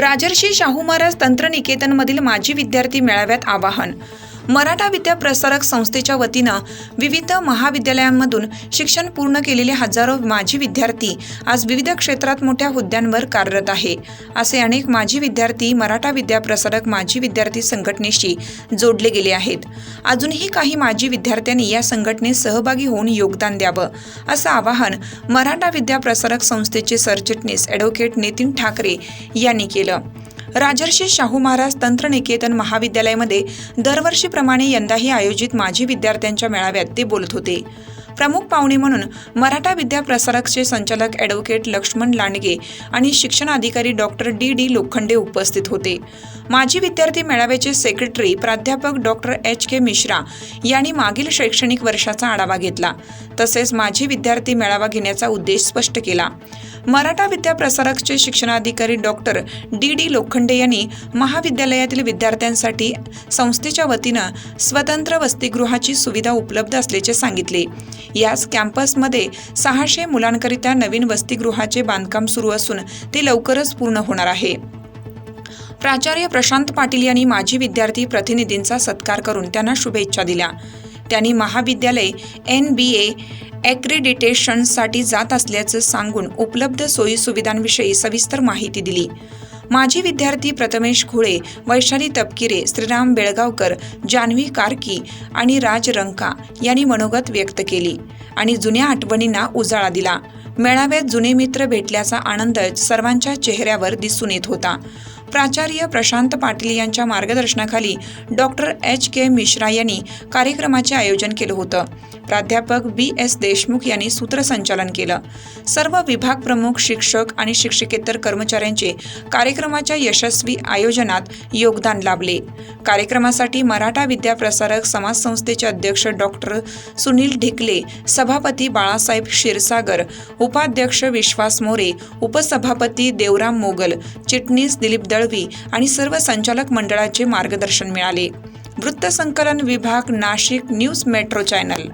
राजर्षी शाहू महाराज तंत्रनिकेतनमधील माजी विद्यार्थी मेळाव्यात आवाहन मराठा विद्या प्रसारक संस्थेच्या वतीनं विविध महाविद्यालयांमधून शिक्षण पूर्ण केलेले हजारो माजी विद्यार्थी आज विविध क्षेत्रात मोठ्या हुद्द्यांवर कार्यरत आहे. असे अनेक माजी विद्यार्थी मराठा विद्या प्रसारक माजी विद्यार्थी संघटनेशी जोडले गेले आहेत. अजूनही काही माजी विद्यार्थ्यांनी या संघटनेत सहभागी होऊन योगदान द्यावं असं आवाहन मराठा विद्या प्रसारक संस्थेचे सरचिटणीस ॲडव्होकेट नितीन ठाकरे यांनी केलं. राजर्षी शाहू महाराज तंत्रनिकेतन महाविद्यालयामध्ये दरवर्षीप्रमाणे यंदाही आयोजित माजी विद्यार्थ्यांच्या मेळाव्यात ते बोलत होते. प्रमुख पाहुणे म्हणून मराठा विद्या प्रसारकचे संचालक ॲडव्होकेट लक्ष्मण लांडगे आणि शिक्षण अधिकारी डॉक्टर डी. डी. लोखंडे उपस्थित होते. माजी विद्यार्थी मेळाव्याचे सेक्रेटरी प्राध्यापक डॉक्टर एच. के. मिश्रा यांनी मागील शैक्षणिक वर्षाचा आढावा घेतला. तसेच माजी विद्यार्थी मेळावा घेण्याचा उद्देश स्पष्ट केला. मराठा विद्या प्रसारकचे शिक्षणाधिकारी डॉक्टर डी डी लोखंडे यांनी महाविद्यालयातील विद्यार्थ्यांसाठी संस्थेच्या वतीनं स्वतंत्र वसतिगृहाची सुविधा उपलब्ध असल्याचे सांगितले. याच कॅम्पसमध्ये सहाशे मुलांकरिता नवीन वसतिगृहाचे बांधकाम सुरू असून ते लवकरच पूर्ण होणार आहे. प्राचार्य प्रशांत पाटील यांनी माजी विद्यार्थी प्रतिनिधींचा सत्कार करून त्यांना शुभेच्छा दिल्या. त्यांनी महाविद्यालय एन बी ए ॲक्रेडिटेशनसाठी जात असल्याचं सांगून उपलब्ध सोयीसुविधांविषयी सविस्तर माहिती दिली. माजी विद्यार्थी प्रथमेश खुळे वैशाली तपकिरे श्रीराम बेळगावकर जान्हवी कार्की आणि राज रंका यांनी मनोगत व्यक्त केली आणि जुन्या आठवणींना उजाळा दिला. मेळाव्यात जुने मित्र भेटल्याचा आनंद सर्वांच्या चेहऱ्यावर दिसून येत होता. प्राचार्य प्रशांत पाटील यांच्या मार्गदर्शनाखाली डॉक्टर एच. के. मिश्रा यांनी कार्यक्रमाचे आयोजन केलं होतं. प्राध्यापक बी. एस. देशमुख यांनी सूत्रसंचालन केलं. सर्व विभाग प्रमुख शिक्षक आणि शिक्षकेतर कर्मचाऱ्यांचे कार्यक्रमाच्या यशस्वी आयोजनात योगदान लाभले. कार्यक्रमासाठी मराठा विद्याप्रसारक समाज संस्थेचे अध्यक्ष डॉक्टर सुनील ढिकले सभापती बाळासाहेब क्षीरसागर उपाध्यक्ष विश्वास मोरे उपसभापती देवराम मोगल चिटणीस दिलीप दळवी आणि सर्व संचालक मंडळाचे मार्गदर्शन मिळाले. वृत्तसंकलन विभाग नाशिक न्यूज मेट्रो चॅनल.